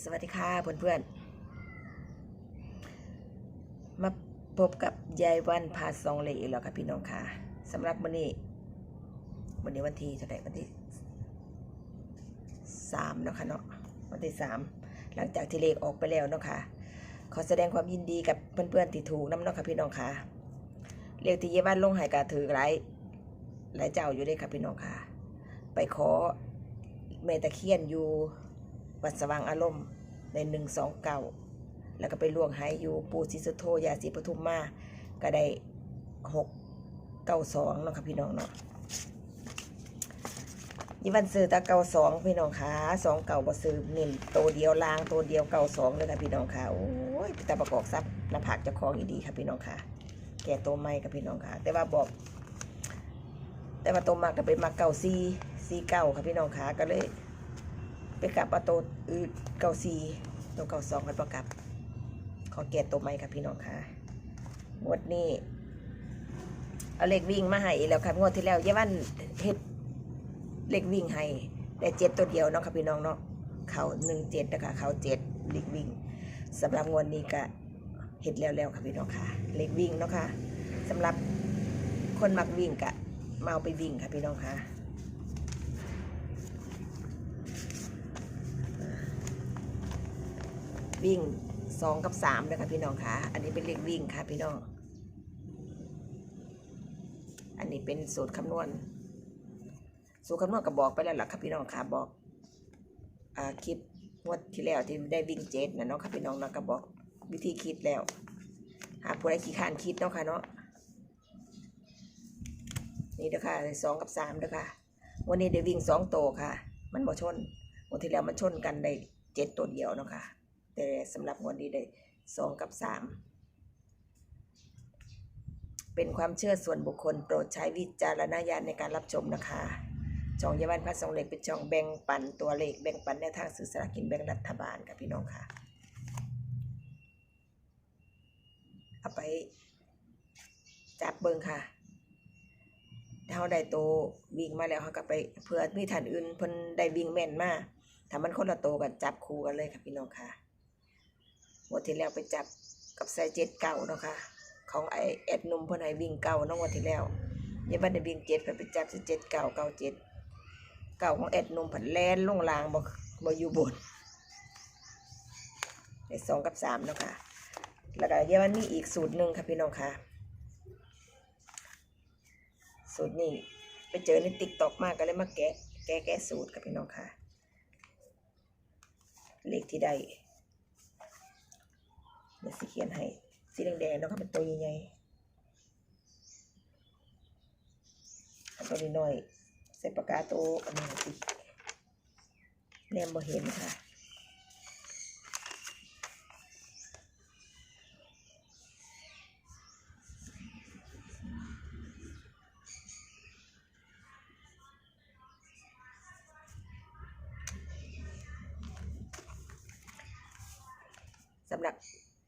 สวัสดีค่ะเพื่อนๆ มาพบกับยายวันพาซองเลยอีกแล้วค่ะพี่น้องค่ะสำหรับวันนี้วันนี้วันที่เท่าไหร่วันที่สามเนาะค่ะเนาะวันที่สามหลังจากที่เลขออกไปแล้วเนาะค่ะขอแสดงความยินดีกับเพื่อนๆที่ถูกน้ำเนาะค่ะพี่น้องค่ะเลขที่ยายวันลงหายกาถือหลายหลายเจ้าอยู่เด้ค่ะพี่น้องค่ะ ไปขอเมตะเคียนอยู่ วัดสว่างอารมณ์ในหนึ่งสองเก้าแล้วก็ไปล่วงหายอยู่ปูศิสโธยาสีปทุมมาก็ได้หกเก้าสองเนาะค่ะพี่น้องเนาะยี่วันซื้อตาเก้าสองพี่น้องขาสองเก่าบ่ซื้อเน้นตัวเดียวลางตัวเดียวเก้าสองเลยค่ะพี่น้องขาโอ้ยตาประกอบซับหน้าผากจะคลองอีดีค่ะพี่น้องขาแก่ตัวไม่ค่ะพี่น้องขาแต่ว่าบอก แต่ว่าตัวมากก็เป็นมาเก่าซีซีเก่าค่ะพี่น้องขาก็เลย ไปกลับเอาตัวอืดเก่าซีตัวเก่าสองกันประกับ ขอแก่ตัวใหม่ค่ะพี่น้องค่ะงวดนี้เอาเหลขวิ่งมาให้แล้วครับงวดที่แล้วเยาวันเฮ็ดเหลขวิ่งให้แต่เจ็ดตัวเดียวเนาะค่ะพี่น้องเนาะเขาหนึ่งเจ็ดนะคะเขาเจ็ดเหลขวิ่งสำหรับงวดนี้ก็เฮ็ดแล้วๆค่ะพี่น้องค่ะเหลขวิ่งเนาะค่ะสำหรับคนมักวิ่งกะมาเอาไปวิ่งค่ะพี่น้องค่ะ วิ่งสองกับสามนะคะพี่น้องคะอันนี้เป็นเลขวิ่งค่ะพี่น้อง อันนี้เป็นสูตรคำนวณ สูตรคำนวณก็บอกไปแล้วล่ะค่ะพี่น้องค่ะบอกอ่าคลิปงวดที่แล้วที่ได้วิ่งเจ็ดนะเนาะค่ะพี่น้องเนาก็บอกวิธีคิดแล้ว หากผู้ใดขี้ขานคิดเนาะค่ะเนาะนี่เด้อค่ะสองกับสามเด้อค่ะ วันนี้ได้วิ่งสองโตวค่ะ มันบ่ชนวันที่แล้วมันชนกันได้เจ็ดตัวเดียวเนาะค่ะ แต่สำหรับงวดนี้ได้สองกับสามเป็นความเชื่อส่วนบุคคลโปรดใช้วิจารณญาณในการรับชมนะคะจองยาวันพัดสองเหล็กเป็นจองแบ่งปันตัวเลขแบ่งปันแนทางสื่อสารกินแบ่งรัฐบาลค่ะพี่น้องค่ะเอาไปจับเบิงค่ะถ้าเขาได้โตวิ่งมาแล้วเขาก็ไปเพื่อมีฐานอื่นเพิ่นได้วิ่งแม่นมาถ้ามันคนละโตกันจับคู่กันเลยค่ะพี่น้องค่ะ งวดที่แล้วไปจับกับไซเจ็ดเก่าเนาะค่ะของไอแอดนุ่มเพิ่นให้วิ่งเก่าน้องงวดที่แล้วยังบันได้วิ่งเจ็ดเพิ่นไปจับสิเจ็ดเก่าเก่าเจ็ดเก่าของแอดนุ่มผันแลนลงลางบ่บ่อยู่บนในสองกับสามเนาะค่ะแล้วก็ยังมันมีอีกสูตรหนึ่งค่ะพี่น้องค่ะ สูตรนี้ไปเจอในติ๊กตอกมากก็เลยมาแกะแกะแกะสูตรค่ะพี่น้องค่ะ เลขที่ได้ เดี๋ยวสีเขียนให้ สีแดงๆเนาะค่ะเป็นตัวใหญ่ๆตัวนี้น้อยใส่ปากกาตัวอันนี้สิแนมบ่เห็นค่ะสำหรับ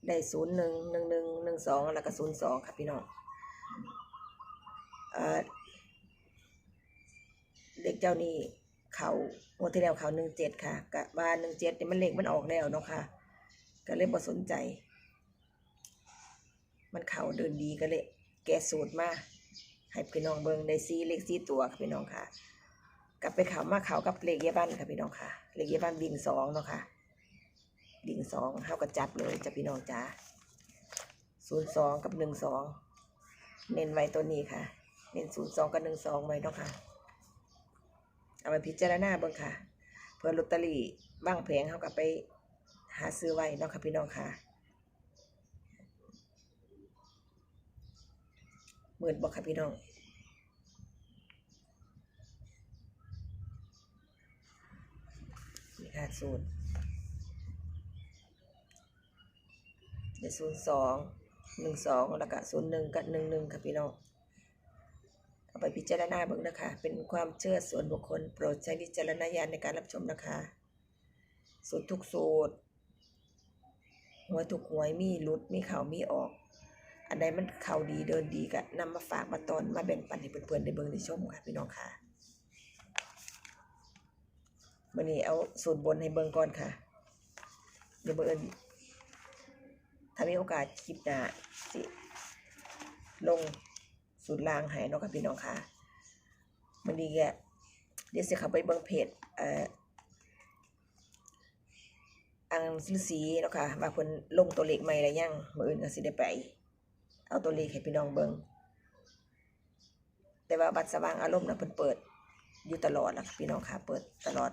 ได้ศูนย์หนึ่งหนึ่งหนึ่งหนึ่งสองแล้วก็ศูนย์สองครับพี่น้องเอ่อเลขเจ้านี่เขางวดที่แล้วเขาหนึ่งเจ็ดค่ะกะว่าหนึ่งเจ็ดนี่มันเลขมันออกแล้วเนาะค่ะ ก็เลยบ่สนใจ มันเขาเดินดีก็เลย แกสูตรมาให้พี่น้องเบิ่งได้ซีเลขซีตัวค่ะพี่น้องค่ะ กลับไปเขามาเขากับเลขเยบ้านค่ะพี่น้องค่ะเลขเยบ้านวิ่งสองเนาะค่ะ ดิ่งสองเท่ากับจับเลยจะพี่น้องจ้าศูนย์สองกับหนึ่งสองเน้นไว้ตัวนี้ค่ะ เน้นศูนย์สองกับหนึ่งสองไว้เนาะค่ะ เอาไปพิจารณาเบิ่งค่ะ เพื่อลอตเตอรี่บ้างแผงเขากับไปหาซื้อไว้เนาะค่ะพี่น้องค่ะหมื่นบอกค่ะพี่น้องนี่ค่ะสูตร เดี๋ยวศูนย์สองหนึ่งสองแล้วก็ศูนย์หนึ่งกับหนึ่งหนึ่งค่ะพี่น้องเอาไปพิจารณาเบิ่งนะคะ เป็นความเชื่อส่วนบุคคล โปรดใช้วิจารณญาณในการรับชมนะคะ สูตรทุกสูตรหัวทุกหวยมีลุดมีเข่ามีออก อันใดมันเข่าดีเดินดีก็นำมาฝากมาตอนมาแบ่งปันให้เพื่อนๆได้เบิ่งได้ชมค่ะพี่น้องค่ะวันนี้เอาสูตรบนให้เบิ่งก่อนค่ะ เดี๋ยวเบิ่นถ้า มีโอกาสคลิปหน้าสิ ลงสูตรลางห้เนาะค่ะพี่น้องค่ะมันนี้ก็เดี๋ยวสิข้าไปเบิ่งเพจเอ่ออังฤาษีเนาะค่ะว่าเพิ่นลงตัวเลขใหม่แล้วยังมื้ออื่นก็สิได้ไป เอาตัวเลขให้พี่น้องเบิ่งแต่ว่าบัตรสว่างอารมณ์นะเพิ่นเปิดอยู่ตลอดล่ะพี่น้องค่ะ เปิดตลอด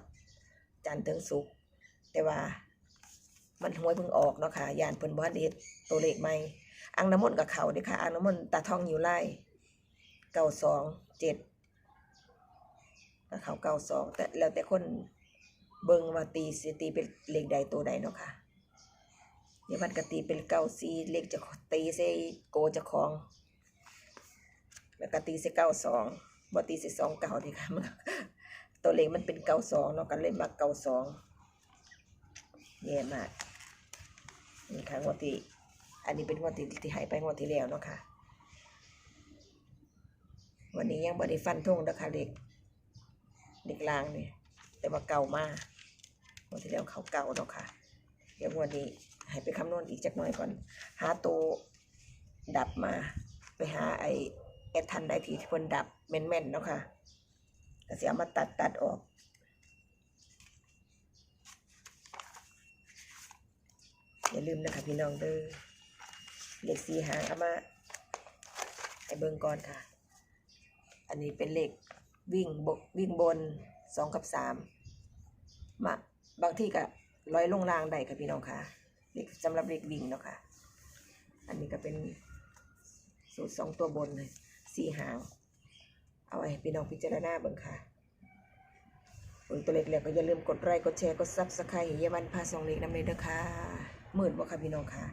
จันทร์ถึงศุกร์แต่ว่า มันหวยเพิ่งออกเนาะค่ะยานเพิ่นบ่ทันได้เดตัวเลขใหม่อังน้ำมนต์กับเขาเด้อค่ะอังน้ำมนต์ตาทองอยู่ไล่เก้าสองเจ็ดกับเขาเก้าสองแต่แล้วแต่คนเบิ่งว่าตีสตีเป็นเลขใดตัวใดเนาะค่ะเดี๋ยวมันก็ตีเป็นเก้าสี่เลขจะตีใส่โกจะของ แล้วก็ตีใส่เก้าสองบ่ตีใส่สองเก้าดีค่ะมันตัวเลขมันเป็นเก้าสองเนาะกันเลยมาเก้าสองแย่มาก นี่ค่ะงวดที่อันนี้เป็นงวดที่ที่ใหายไปงวดที่แล้วเนาะค่ะ วันนี้ยังบริฟันท่งนะคะเด็กเด็กลางเนี่ยแต่ว่าเก่ามากงวดที่แล้วเขาเก่าเนาะค่ะ เดี๋ยวงวันนี้ให้ไปคำนวณอีกจักหน่อยก่อน หาตัวดับมาไปหาไอแอดทันได้ทีที่เพิ่นดับแม่นๆเนาะค่ะก็สิเอามาตัดตัดออก อย่าลืมนะคะพี่น้องเด้อเลขสี่หางเอามาให้เบิ่งก่อนค่ะ อันนี้เป็นเลขวิ่งบกวิ่งบนสองกับสามมาบางที่ก็ร้อยลงรางได้ค่ะพี่น้องค่ะเลขสำหรับเลขวิ่งเนาะค่ะ อันนี้ก็เป็นสูตรสองตัวบนเลยสี่หาง เอาไว้ให้พี่น้องพิจารณาเบิ่งค่ะตัวเลขแล้วก็อย่าลืมกดไลค์กดแชร์กดซับสไครต์เยาวันพาสองเลขนำเลยเด้อค่ะ หมื่นบ่ค่ะพี่น้องค่ะ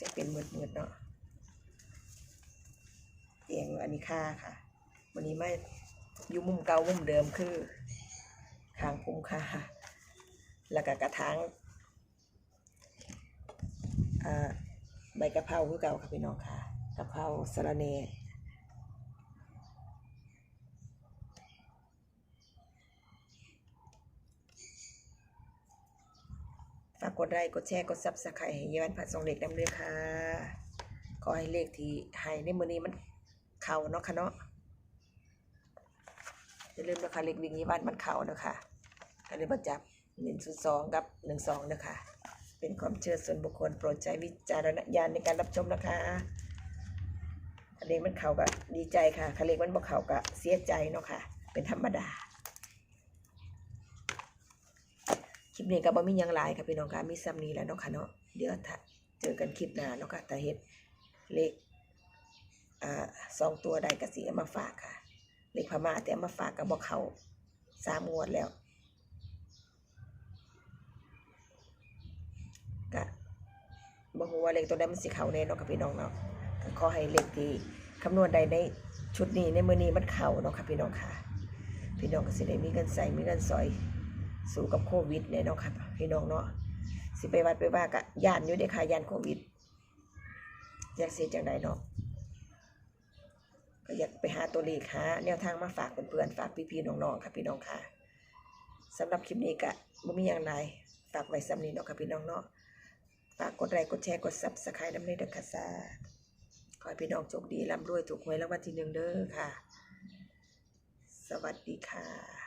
จะเป็นมืดมืดๆเนาะเตียงอันนี้ค่าค่ะ วันนี้ไม่อยู่มุมเก่ามุมเดิมคือคางคุ้มค่าแล้วก็กระถางใบกะเพราคือเก่าค่ะพี่น้องค่ะกะเพราสะระเน กกดไลค์กดแชร์กดซับสไครต์ให้ยายวันผัดสองเล็กนำเลยค่ะขอให้เลขที่ให้ในมือนี้มันเข่าเนาะค่ะเนาะอย่าลืมนะคะเลขวิ่งยี่บ้านมันเข่าเนาะค่ะอันนี้ประจับหนึ่งศูนย์สองกับหนึ่งสองนะคะ เป็นความเชื่อส่วนบุคคลโปรดใช้วิจารณญาณในการรับชมนะคะเลขมันเข่าก็ดีใจค่ะถ้าเลขมันบ่เข่าก็เสียใจเนาะค่ะ เป็นธรรมดา คลิปนี้ก็บ่มียังหลายค่ะพี่น้องค่ะมีซ้ำนี้แล้วเนาะค่ะเนาะเดี๋ยวถ้าเจอกันคลิปหน้าเนาะค่ะแต่เฮ็ดเลขอ่าสองตัวใดก็สิเอามาฝากค่ะ เลขพม่าแต่มาฝากก็บ่เขาสามงวดแล้วก็บ่ฮู้ว่าเลขตัวใดมันสิเขาแน่เนาะค่ะพี่น้องเนาะขอให้เลขที่คำนวณใดในชุดนี้ในมือนี้มันเข้าเนาะค่ะพี่น้องค่ะ พี่น้องก็สิได้มีเงินใส่มีเงินซอย สู้กับโควิดเนี่ยเนาะค่ะพี่น้องเนาะสิไปวัดไปว่ากะย่านอยู่เด้ค่ะย่านโควิดอยากเสียจังใดเนาะก็อยากไปหาตัวเลขหาแนวทางมาฝากเพื่อนๆฝากพี่ๆน้องๆค่ะพี่น้องค่ะสำหรับคลิปนี้กะบ่มีอย่างไรฝากไว้ซ้ำนี้เนาะค่ะพี่น้องเนาะฝากกดไลค์กดแชร์กด Subscribe นำเลยเด้อค่ะซาขอให้พี่น้องโชคดีร่ำรวยถูกหวยรางวัลที่หนึ่งเด้อค่ะ สวัสดีค่ะ